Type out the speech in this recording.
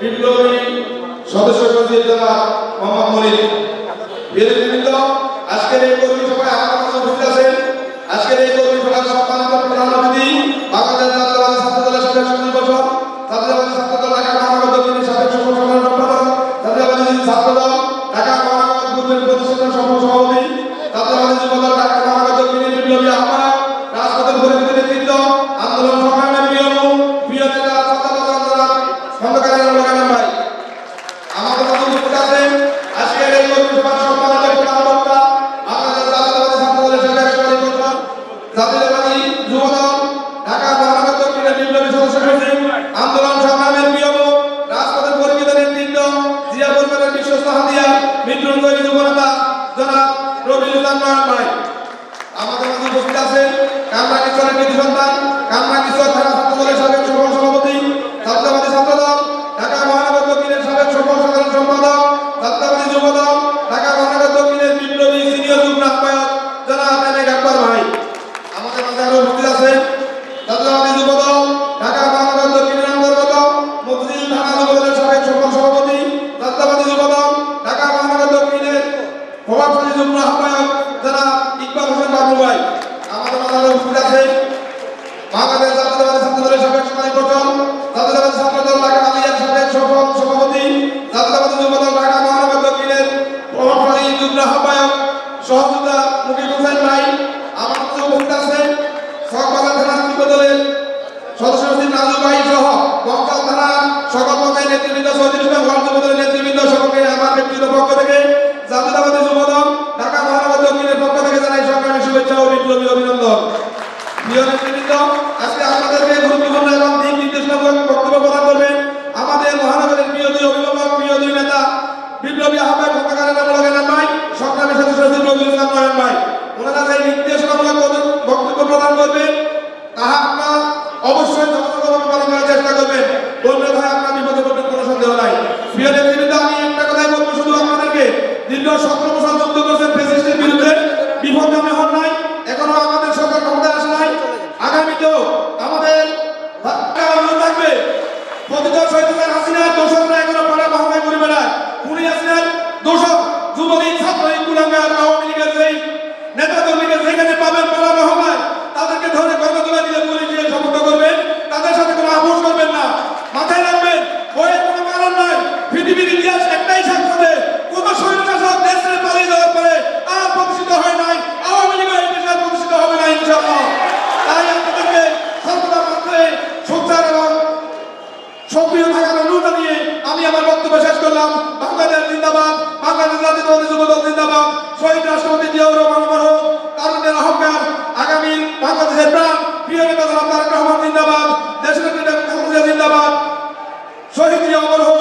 বিপ্লবী সদস্য সচিব জেলা মোহাম্মদ মনির। বিএনপিবৃন্দ আজকের এই কর্মী সভায় আমার কাছে উপস্থিত আছেন। আজকের এই কর্মী সভায় সম্মানিত প্রধান অতিথি বাংলাদেশ জাতীয়তাবাদী ছাত্র দলের সাবেক সচিব বছর জাতীয়তাবাদী ছাত্র দল ঢাকা মহানগর দক্ষিণের সাবেক আমাদের মাঝে উপস্থিত আছেন কামরা কিশোরের কৃতি সন্তান আকবর ভাই। আমাদের মাঝে আরও উপস্থিত আছেন। জাতীয়বাদী যুব দল, ঢাকা মহানগর দক্ষিণের অন্তর্গত মুফজিল থানা যুব দলের সাবেক সফল সভাপতি, জাতীয়বাদী যুব দল, ঢাকা মহানগর দক্ষিণের প্রভাবশালী যুগ্ম আহ্বায়ক যারা ইকবাল হোসেন বাবু ভাই। আমাদের মাঝে উপস্থিত আছে বাংলাদেশ জাতীয়তাবাদী ছাত্র দলের সাবেক সমাজী প্রচল, জাতীয়তাবাদী ছাত্র দল ঢাকা আলিয়ার সাবেক সফল সভাপতি, জাতীয়তাবাদী যুব দল ঢাকা মহানগর দক্ষিণের প্রভাবশালী যুগ্ম আহ্বায়ক সহযোগিতা মুকিম হোসেন ভাই। ভাই সহ বংশাল থানা সকল পর্যায়ের নেতৃবৃন্দ ওয়ার্ড যুব নেতৃবৃন্দ, সকলকে আমার ব্যক্তিগত পক্ষ থেকে পৃথিবীর ইতিহাস একটাই সাক্ষ্য দেয় কত সৈন্য সব দেশ ছেড়ে পালিয়ে যাওয়ার পরে আর প্রতিষ্ঠিত হয় নাই, আওয়ামী লীগের এই প্রতিষ্ঠিত হবে না ইনশাআল্লাহ। তাই আপনাদেরকে সর্বদা মাত্রে সোচ্চার এবং সক্রিয় থাকার অনুরোধ জানিয়ে আমি আমার বক্তব্য শেষ করলাম। বাংলাদেশ জিন্দাবাদ, বাংলাদেশ জাতীয়তাবাদী যুবদল জিন্দাবাদ, শহীদ রাষ্ট্রপতি জিয়াউর রহমান অমর হোক তারুণের আগামী বাংলাদেশের প্রাণ, প্রিয় নেতা তারেক রহমান জিন্দাবাদ দেশের নেতা জিন্দাবাদ, শহীদ জিয়া অমর হোক।